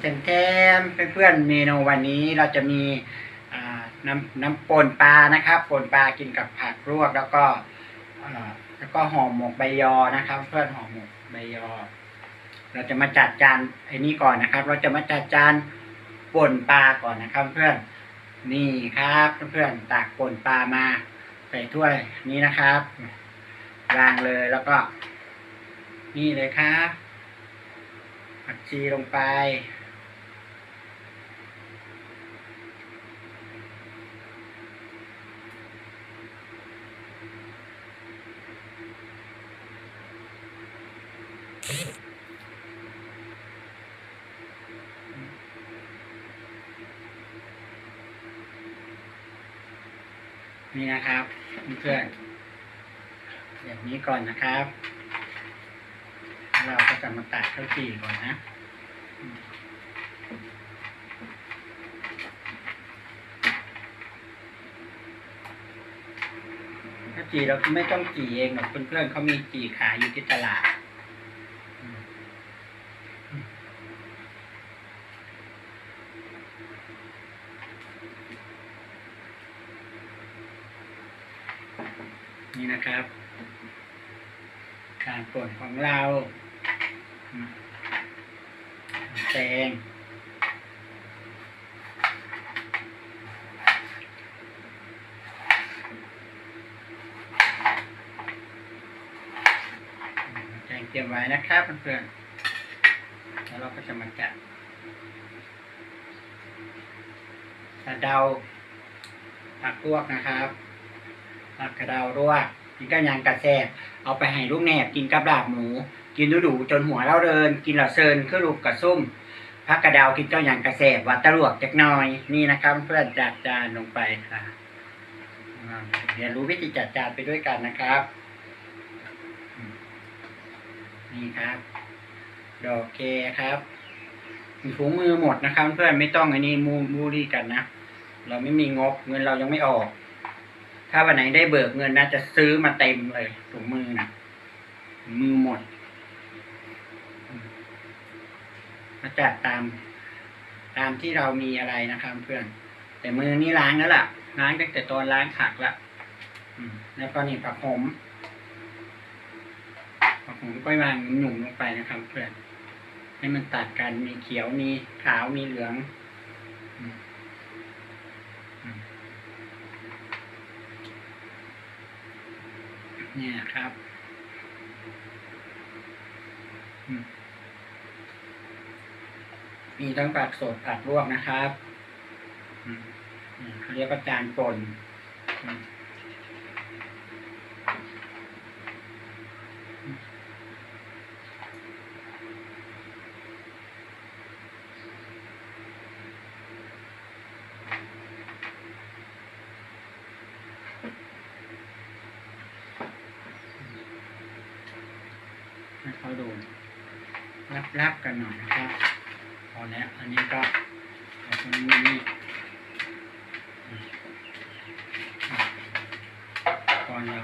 เต็มเต็มเพื่อนๆเมนูวันนี้เราจะมีน้ำน้ำป่นปลานะครับป่นปลากินกับผักลวกแล้วก็แล้วก็ห่อหมกใบยอนะครับ เพื่อนห่อหมกใบยอ เราจะมาจัดจานไอ้นี่ก่อนนะครับ เราจะมาจัดจานป่นปลาก่อนนะครับ เพื่อนนี่ครับเพื่อนๆตักป่นปลามาใส่ถ้วยนี้นะครับวางเลยแล้วก็ นี่เลยครับผักชีลงไป นี่นะครับเพื่อนแบบนี้ก่อนนะครับ เราก็จะมาตัดข้าวจี่ก่อนนะข้าวจี่เราไม่ต้องจี่เองหรอกเพื่อนๆเขามีจี่ขายอยู่ที่ตลาด นี่นะครับ การป่นของเราแตงแตงเตรียมไว้นะครับเพื่อนๆแล้วเราก็จะมาจัดสะเดาผักลวกนะครับ ผักกระเดาลวกกินกับยางกระแซบเอาไปให้ลูกแหนบกินกับลาบหมู กินดูดูจนหัวเราเดิน กินเหล่าเซินคือลูกกระซุ่มผักกระเดากินกับยางกระแซบวัดตะลวกจักน่อยนี่นะครับ เพื่อนจัดจานลงไปค่ะอ่าเรียนรู้วิธีจัดจานไปด้วยกันนะครับ นี่ครับ ดอกเคครับมีถุงมือหมดนะครับ เพื่อนไม่ต้องอันนี้มูมูรี่กันนะเราไม่มีงบเงินเรายังไม่ออก ถ้าวันไหนได้เบิกเงินนะจะซื้อมาเต็มเลยถุงมือนะถุงมือหมดมาจัดตาม ตามที่เรามีอะไรนะครับเพื่อน แต่มือนี่ล้างแล้วล่ะล้างตั้งแต่ตอนล้างผักละแล้วก็นี่ผักหอมผักหอมก็วางหนุ่มลงไปนะครับ เพื่อน ให้มันตัดกันมีเขียวมีขาวมีเหลืองอืมอืม เนี่ยครับมีทั้งผักสดผักลวกนะครับเขาเรียกว่าจานป่น ให้เขาดูรับๆกันหน่อยนะครับพอแล้วอันนี้ก็เอาตรงนี้นี่อืมอะก่อนเรา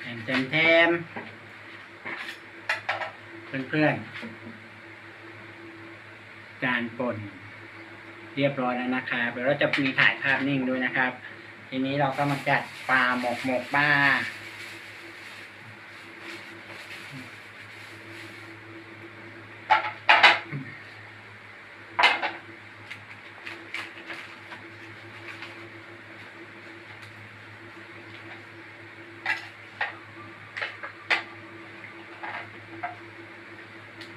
แถมแถมแถมเพื่อนๆจานป่นเรียบร้อยแล้วนะครับเดี๋ยวเราจะมีถ่ายภาพนิ่งด้วยนะครับ ทีนี้เราก็มาจัดปลาหมกหมกบ้า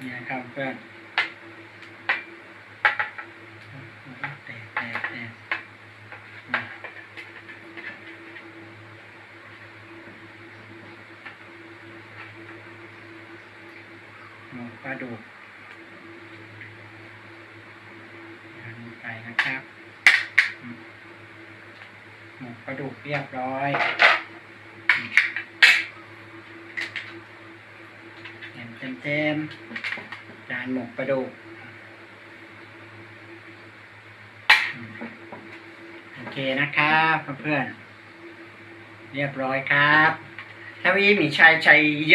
เนี่นะครับเพื่อนแตกแตกแตกหมูปลาดุกอันนี้ไปนะครับ หมูปลาดุกเรียบร้อยอืม เต็มจานหมกปลาดุกโอเคนะครับเพื่อนๆเรียบร้อยครับทวีมีชายชัยโย